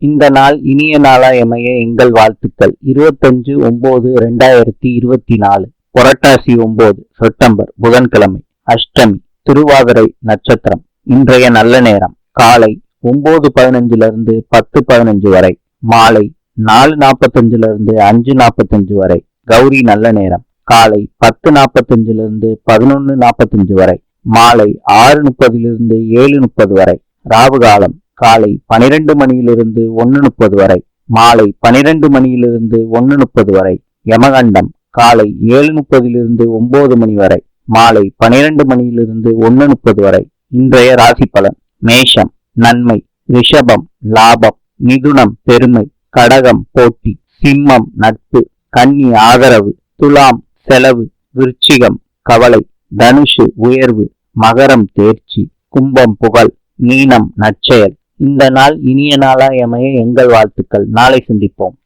இந்த நாள் இனிய நாளா அமைய எங்கள் வாழ்த்துக்கள். இருபத்தஞ்சு ஒன்பது ரெண்டாயிரத்தி இருபத்தி நாலு புரட்டாசி ஒன்பது செப்டம்பர் புதன்கிழமை அஷ்டமி திருவாதிரை நட்சத்திரம். இன்றைய நல்ல நேரம். காலை ஒன்பது பதினஞ்சுல இருந்து பத்து பதினஞ்சு வரை. மாலை நாலு நாற்பத்தஞ்சுல இருந்து அஞ்சு நாற்பத்தஞ்சு வரை. கௌரி நல்ல நேரம். காலை பத்து நாற்பத்தஞ்சுல இருந்து பதினொன்னு நாற்பத்தஞ்சு வரை. மாலை ஆறு முப்பதிலிருந்து ஏழு முப்பது வரை. ராவு காலம் காலை பனிரெண்டு மணியிலிருந்து ஒன்னு முப்பது வரை மாலை பனிரெண்டு மணியிலிருந்து ஒன்னு முப்பது வரை யமகண்டம் காலை ஏழு முப்பதிலிருந்து ஒன்பது மணி வரை மாலை பனிரெண்டு மணியிலிருந்து ஒன்னு முப்பது வரை. இன்றைய ராசி பலன் மேஷம் நன்மை ரிஷபம் லாபம் மிதுனம் பெருமை கடகம் போட்டி சிம்மம் நட்பு கன்னி ஆதரவு துலாம் செலவு விருச்சிகம் கவலை தனுஷு உயர்வு மகரம் தேர்ச்சி கும்பம் புகழ் மீனம் நற்செயல். இந்த நாள் இனிய நாளா எமைய எங்கள் வாழ்த்துக்கள். நாளை சந்திப்போம்.